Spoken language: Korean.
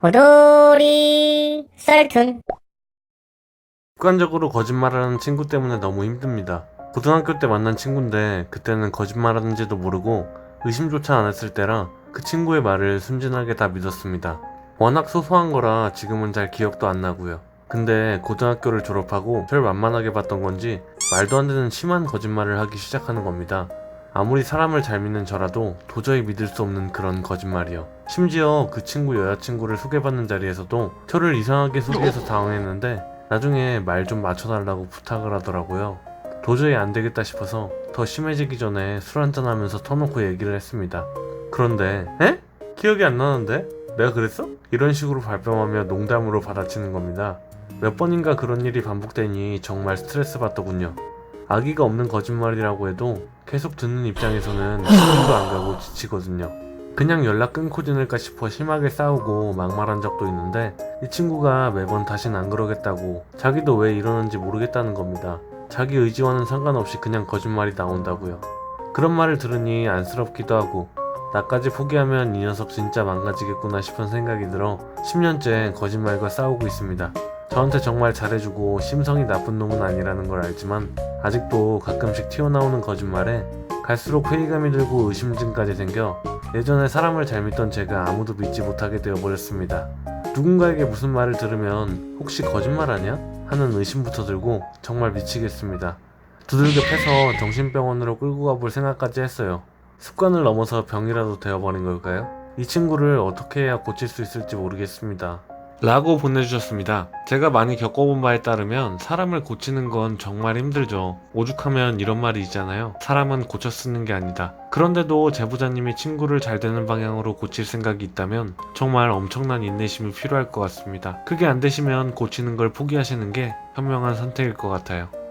호돌이 썰툰 습관적으로 거짓말하는 친구 때문에 너무 힘듭니다. 고등학교 때 만난 친구인데 그때는 거짓말하는지도 모르고 의심조차 안 했을 때라 그 친구의 말을 순진하게 다 믿었습니다. 워낙 소소한 거라 지금은 잘 기억도 안 나고요. 근데 고등학교를 졸업하고 절 만만하게 봤던 건지 말도 안 되는 심한 거짓말을 하기 시작하는 겁니다. 아무리 사람을 잘 믿는 저라도 도저히 믿을 수 없는 그런 거짓말이요. 심지어 그 친구 여자친구를 소개받는 자리에서도 저를 이상하게 소개해서 당황했는데 나중에 말 좀 맞춰달라고 부탁을 하더라고요. 도저히 안 되겠다 싶어서 더 심해지기 전에 술 한잔 하면서 터놓고 얘기를 했습니다. 그런데 에? 기억이 안 나는데? 내가 그랬어? 이런 식으로 발뺌하며 농담으로 받아치는 겁니다. 몇 번인가 그런 일이 반복되니 정말 스트레스 받더군요. 아기가 없는 거짓말이라고 해도 계속 듣는 입장에서는 시간도 안 가고 지치거든요. 그냥 연락 끊고 지낼까 싶어 심하게 싸우고 막말한 적도 있는데 이 친구가 매번 다신 안 그러겠다고 자기도 왜 이러는지 모르겠다는 겁니다. 자기 의지와는 상관없이 그냥 거짓말이 나온다고요. 그런 말을 들으니 안쓰럽기도 하고 나까지 포기하면 이 녀석 진짜 망가지겠구나 싶은 생각이 들어 10년째 거짓말과 싸우고 있습니다. 저한테 정말 잘해주고 심성이 나쁜 놈은 아니라는 걸 알지만 아직도 가끔씩 튀어나오는 거짓말에 갈수록 회의감이 들고 의심증까지 생겨 예전에 사람을 잘 믿던 제가 아무도 믿지 못하게 되어버렸습니다. 누군가에게 무슨 말을 들으면 혹시 거짓말 아니야? 하는 의심부터 들고 정말 미치겠습니다. 두들겨 패서 정신병원으로 끌고 가볼 생각까지 했어요. 습관을 넘어서 병이라도 되어버린 걸까요? 이 친구를 어떻게 해야 고칠 수 있을지 모르겠습니다. 라고 보내주셨습니다. 제가 많이 겪어본 바에 따르면 사람을 고치는 건 정말 힘들죠. 오죽하면 이런 말이 있잖아요. 사람은 고쳐 쓰는 게 아니다. 그런데도 제보자님이 친구를 잘 되는 방향으로 고칠 생각이 있다면 정말 엄청난 인내심이 필요할 것 같습니다. 그게 안 되시면 고치는 걸 포기하시는 게 현명한 선택일 것 같아요.